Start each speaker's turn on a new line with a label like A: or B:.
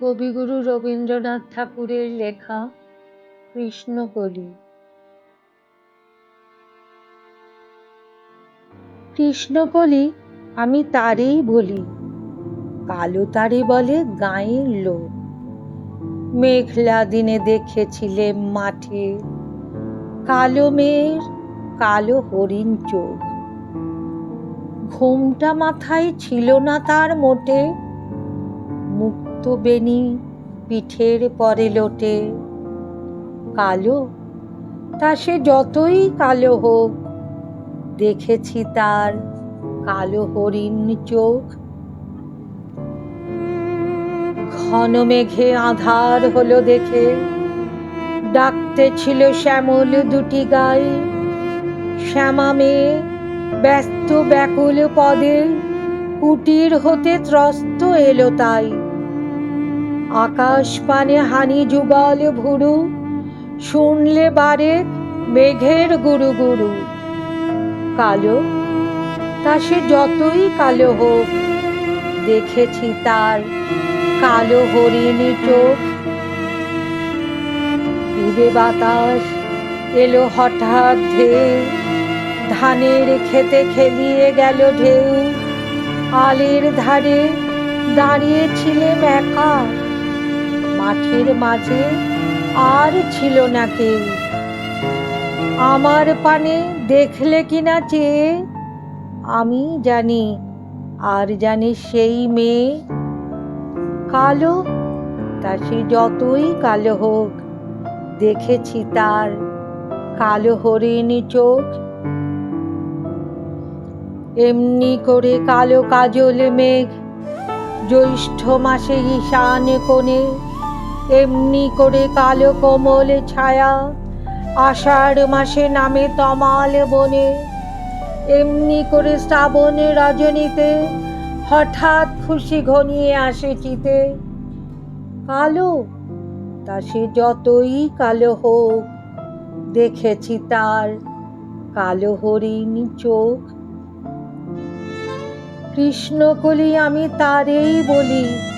A: কবিগুরু রবীন্দ্রনাথ ঠাকুরের লেখা কৃষ্ণকলি কৃষ্ণকলি আমি তারেই বলি, কালো তারে বলে গাঁয়ের লোক। মেঘলা দিনে দেখেছিলে মাঠে, কালো মেয়ের কালো হরিণ চোখ। ঘুমটা মাথায় ছিল না তার মোটে মুক্ত বেনি পিঠের পরে লোটে। কালো? তা সে যতই কালো হোক, দেখেছি তার কালো হরিণ চোখ। ঘন মেঘে আধার হলো দেখে, ডাকতে ছিল শ্যামল দুটি গায়ে। শ্যামা মেয়ে ব্যস্ত ব্যাকুল পদে, কুটির হতে ত্রস্ত এলো তাই। আকাশ পানে হানি যুগল ভুরু, শুনলে বারে মেঘের গুরু গুরু কালো, তা সে যতই কালো হোক, দেখেছি তার কালো হরিণী চোখ। পিবে বাতাস এলো হঠাৎ ঢেউ, ধানের খেতে খেলিয়ে গেল ঢেউ। আলের ধারে দাঁড়িয়েছিলেম একা মাঠের মাঝে আর ছিল না কেউ। আমার পানে দেখলে কিনা চেয়ে আমি জানি, আর জানি সেই মেয়ে কালো, তা সে যতই কালো হোক, দেখেছি তার কালো হরিণী চোখ। এমনি করে কালো কাজল মেঘ, জ্যৈষ্ঠ মাসে ঈশানে কোণে এমনি করে কালো কোমল ছায়া, আষাঢ় মাসে নামে তমাল বনে। এমনি করে শ্রাবণে রজনীতে হঠাৎ খুশি ঘনিয়ে আসে চিতে। কালো, তা সে যতই কালো হোক, দেখেছি তার কালো হরিণ চোখ। কৃষ্ণকলি আমি তারেই বলি